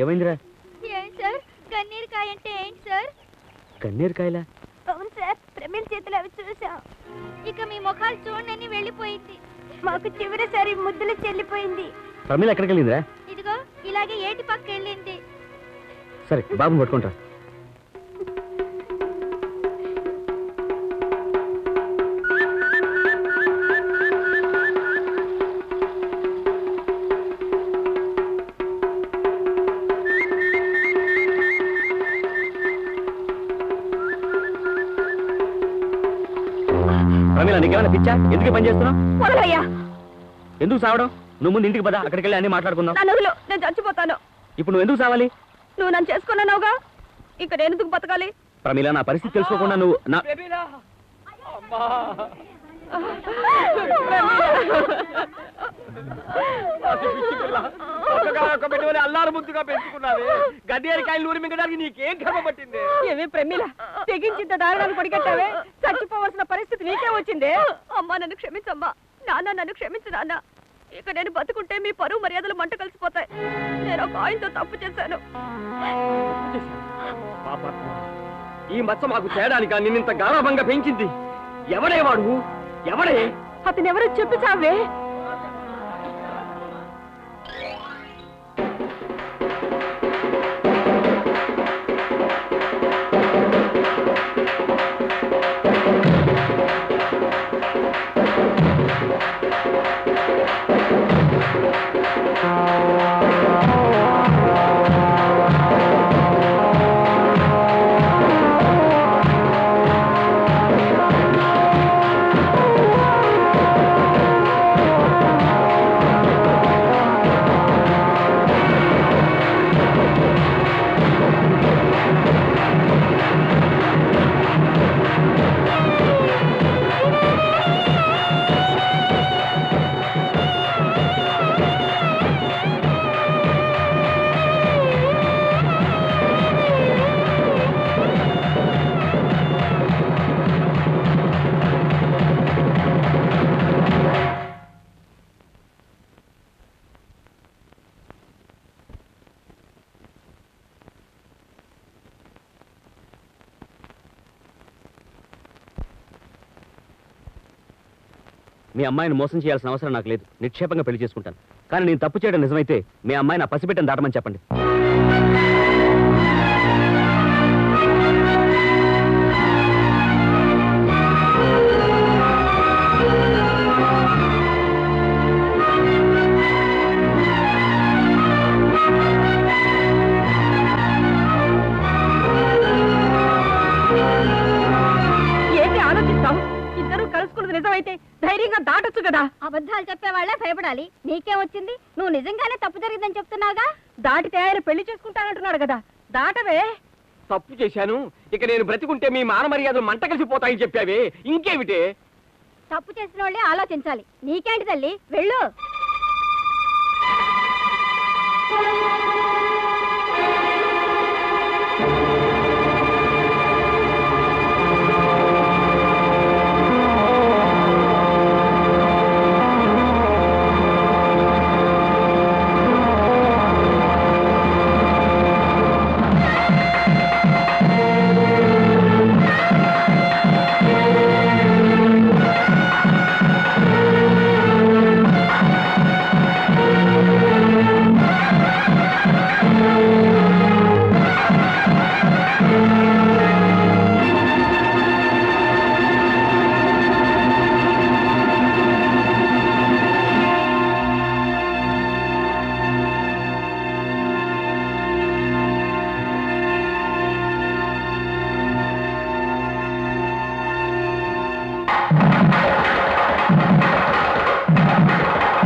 ఏమైందిరా? ఏంటి సార్? కన్నీరుకాయ అంటే ఏంటి సార్? కన్నీరు కాయలా అవును సార్ ప్రమిళ చేతులు అవి చూసాం ఇక మీ ముఖాలు చూడనని వెళ్ళిపోయింది. మాకు చివరిసారి ముద్దులు చెల్లిపోయింది. ప్రమీల ఎక్కడికి వెళ్ళిందిరా ఇదిగో ఇలాగే ఏటి పక్క వెళ్ళింది. సరే బాబుని పట్టుకుంటా. ప్రమీల నీకేమైనా పిచ్చా? ఎందుకు పని చేస్తున్నావు? వదలయ్యా. ఎందుకు సావడం? నువ్వు ముందు ఇంటికి పద అక్కడికి వెళ్ళి అన్ని మాట్లాడుకుందాం. నా నదులు నేను చచ్చిపోతాను. ఇప్పుడు నువ్వు ఎందుకు సావాలి? నువ్వు నన్ను చేసుకున్నావుగా ఇక నేను ఎందుకు బతకాలి? ప్రమీల నా పరిస్థితి తెలుసుకోకుండా నువ్వు నా అల్లారు ముద్దుగా పెంచుకున్నావే. గడ్డేరికాయలు నూరి మింగడానికి నీకేం కర్మ పట్టింది? ఏమి ప్రమిల తెగించింత దారుణాన్ని పొడిగట్టావే? చచ్చిపోవలసిన పరిస్థితి నీకే వచ్చిందే? అమ్మా నన్ను క్షమించమ్మా. నాన్న నన్ను క్షమించు నాన్న. ఇక నేను బతుకుంటే మీ పరువు మర్యాదలు మంట కలిసిపోతాయి. నేను ఒక ఆయనతో తప్పు చేశాను. ఈ మచ్చ మాకు చేయడానిక నిన్నింత గారాభంగా పెంచింది. ఎవడే వాడు? ఎవడే? అతను ఎవరో చెప్పి చావే. మీ అమ్మాయిని మోసం చేయాల్సిన అవసరం నాకు లేదు. నిక్షేపంగా పెళ్ళి చేసుకుంటాను. కానీ నేను తప్పు చేయడం నిజమైతే మీ అమ్మాయిని నా పసిబిడ్డను దాటమని చెప్పండి. ఏంటి ఆలోచిస్తావు? ఇద్దరు కలుసుకున్నది నిజమైతే ధైర్యంగా దాటొచ్చు కదా. అబద్ధాలు చెప్పేవాళ్ళే భయపడాలి. నీకేం వచ్చింది? నువ్వు నిజంగానే తప్పు జరిగిందని చెప్తున్నావుగా? దాటితే ఆయన పెళ్ళి చేసుకుంటానంటున్నాడు కదా. దాటవే. తప్పు చేశాను. ఇక నేను బ్రతికుంటే మీ మాన మర్యాదలు మంట కలిసిపోతాయని చెప్పావే. ఇంకేమిటే? తప్పు చేసిన వాళ్ళే ఆలోచించాలి. నీకేంటి తల్లి? వెళ్ళు.